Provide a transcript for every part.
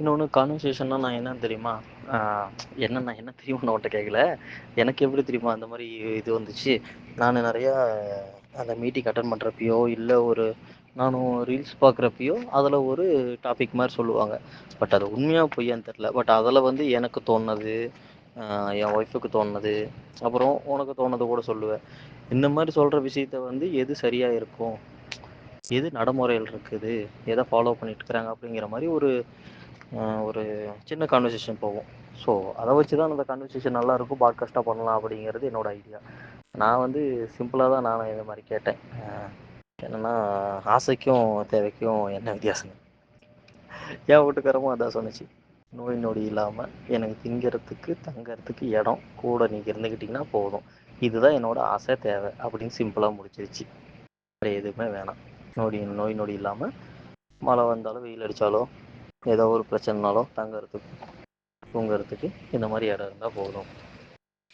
இன்னொன்று கான்வர்சேஷன்னா நான் என்னன்னு தெரியுமா? என்ன என்னன்னா என்ன தெரியுமான்னு உன்ட்ட கேட்கல எனக்கு எப்படி தெரியுமா அந்த மாதிரி இது வந்துச்சு? நான் நிறையா அந்த மீட்டிங் அட்டன் பண்ணுறப்பையோ இல்லை ஒரு நானும் ரீல்ஸ் பார்க்குறப்பையோ அதில் ஒரு டாபிக் மாதிரி சொல்லுவாங்க. பட் அது உண்மையாக பொய்யான்னு தெரில பட் அதில் வந்து எனக்கு தோணுனது என் ஒய்ஃபுக்கு தோணுனது அப்புறம் உனக்கு தோணுது கூட சொல்லுவேன். இந்த மாதிரி சொல்கிற விஷயத்த வந்து எது சரியாக இருக்கும்? எது நடைமுறையில் இருக்குது? எதை ஃபாலோ பண்ணிட்ருக்கறாங்க அப்படிங்கிற மாதிரி ஒரு ஒரு சின்ன கான்வர்சேஷன் போகும் ஸோ அதை வச்சு தான் அந்த கான்வர்சேஷன் நல்லா இருக்கும் பாட்காஸ்ட்டா பண்ணலாம் அப்படிங்கிறது என்னோட ஐடியா நான் வந்து சிம்பிளா தான் நான் இத மாதிரி கேட்டேன். என்னென்னா என்னன்னா தேவைக்கும் என்ன வித்தியாசம்? ஏன் வீட்டுக்காரமும் அதான் சொன்னுச்சு. நோய் நொடி இல்லாம எனக்கு திங்கறதுக்கு தங்கிறதுக்கு இடம் கூட நீங்கள் இருந்துக்கிட்டிங்கன்னா போதும். இதுதான் என்னோட ஆசை தேவை அப்படின்னு சிம்பிளா முடிச்சிருச்சு. வேறு எதுவுமே வேணாம். நொடி நோய் நொடி இல்லாமல் மழை வந்தாலும் வெயில் அடித்தாலோ ஏதோ ஒரு பிரச்சனைனாலும் தங்கறதுக்கு தூங்குறதுக்கு இந்த மாதிரி இடம் இருந்தால் போதும்.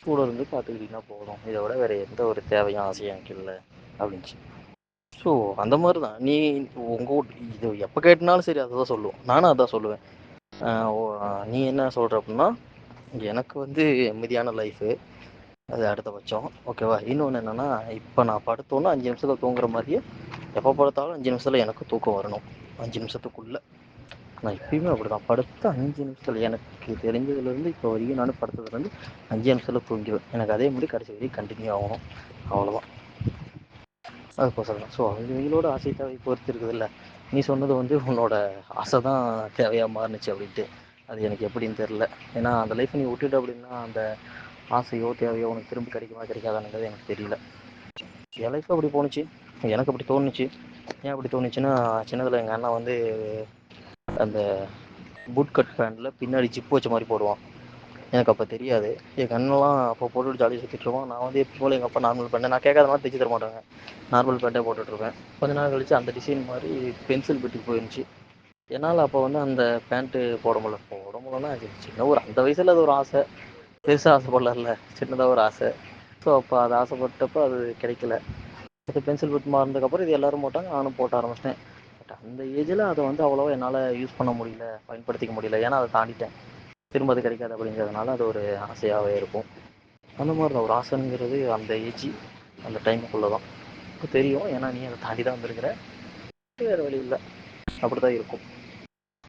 கூட இருந்து பார்த்துக்கிட்டிங்கன்னா போதும். இதை விட வேறு எந்த ஒரு தேவையும் ஆசையும் எனக்கு இல்லை அப்படின்ச்சு ஸோ அந்த மாதிரி தான் நீ உங்கள் இது எப்போ கேட்டினாலும் சரி அதை தான் சொல்லுவோம். நானும் அதான் சொல்லுவேன். ஓ நீ என்ன சொல்கிற அப்படின்னா எனக்கு வந்து நிம்மதியான லைஃபு அது அடுத்தபட்சம் ஓகேவா இன்னொன்று என்னென்னா இப்போ நான் படுத்தோன்னா அஞ்சு நிமிஷத்தில் தூங்குற மாதிரியே எப்போ படுத்தாலும் அஞ்சு நிமிஷத்தில் எனக்கு தூக்கம் வரணும். அஞ்சு நிமிஷத்துக்குள்ளே. நான் எப்பயுமே அப்படிதான். படுத்த அஞ்சு நிமிஷத்தில் எனக்கு தெரிஞ்சதுலேருந்து இப்போ வரைக்கும் நான் படுத்ததுலேருந்து அஞ்சு நிமிஷத்தில் தூங்கிடுவேன் எனக்கு அதே மாதிரி கடைசி வரைக்கும் கண்டினியூ தான் அது அதுக்கொசரோ ஸோ அவங்களோட ஆசை தேவை பொறுத்து இருக்குதுல்ல. நீ சொன்னது வந்து உன்னோட ஆசை தான் தேவையாக மாறுனுச்சு அப்படின்ட்டு. அது எனக்கு எப்படின்னு தெரில ஏன்னா அந்த லைஃப் நீ விட்டுட்ட அப்படின்னா அந்த ஆசையோ தேவையோ உனக்கு திரும்ப கிடைக்குமா கெடைக்காதான்றது எனக்கு தெரியல. என் லைஃப் அப்படி போணுச்சு. எனக்கு அப்படி தோணுச்சு. ஏன் அப்படி தோணுச்சுன்னா சின்னதில் எங்கள் அண்ணா வந்து அந்த பூட் கட் பேண்டில் பின்னாடி ஜிப் வச்ச மாதிரி போடுவான். எனக்கு அப்போ தெரியாது. என் கண்ணெல்லாம் அப்போ போட்டுட்டு ஜாலியாக சுற்றிட்டு நான் வந்து எப்போ போல் எங்கள் அப்பா நார்மல் பேண்ட் நான் கேக்காதனால தைச்சு தர மாட்டாங்க. நார்மல் பேண்ட்டே போட்டுட்டு கொஞ்ச நாள் கழிச்சு அந்த டிசைன் மாதிரி பென்சில் ஃபிட்டுக்கு போயிருந்துச்சு. என்னால் அப்போ வந்து அந்த பேண்ட்டு போட முடில போட முடியலன்னா சின்ன ஒரு அந்த வயசில் அது ஒரு ஆசை. பெருசாக ஆசைப்படல சின்னதாக ஒரு ஆசை. ஸோ அப்போ அது ஆசைப்பட்டப்போ அது கிடைக்கல. அது பென்சில் ஃபிட் மாறினதுக்கப்புறம் இது எல்லோரும் போட்டாங்க. நானும் போட ஆரம்பிச்சிட்டேன். இந்த அந்த அதை வந்து அவ்வளவா என்னால் யூஸ் பண்ண முடியல பயன்படுத்திக்க முடியல. ஏன்னா அதை தாண்டிட்டேன். திரும்ப அது கிடைக்காது அப்படிங்கிறதுனால அது ஒரு ஆசையாகவே இருக்கும். அந்த மாதிரி தான் ஒரு ஆசைங்கிறது அந்த ஏஜ் அந்த டைமுக்குள்ளே தான் தெரியும். தெரியு ஏன்னா நீ அதை தாண்டி தான் வந்திருக்கிற. வேறு வழி இல்லை. அப்படி தான் இருக்கும்.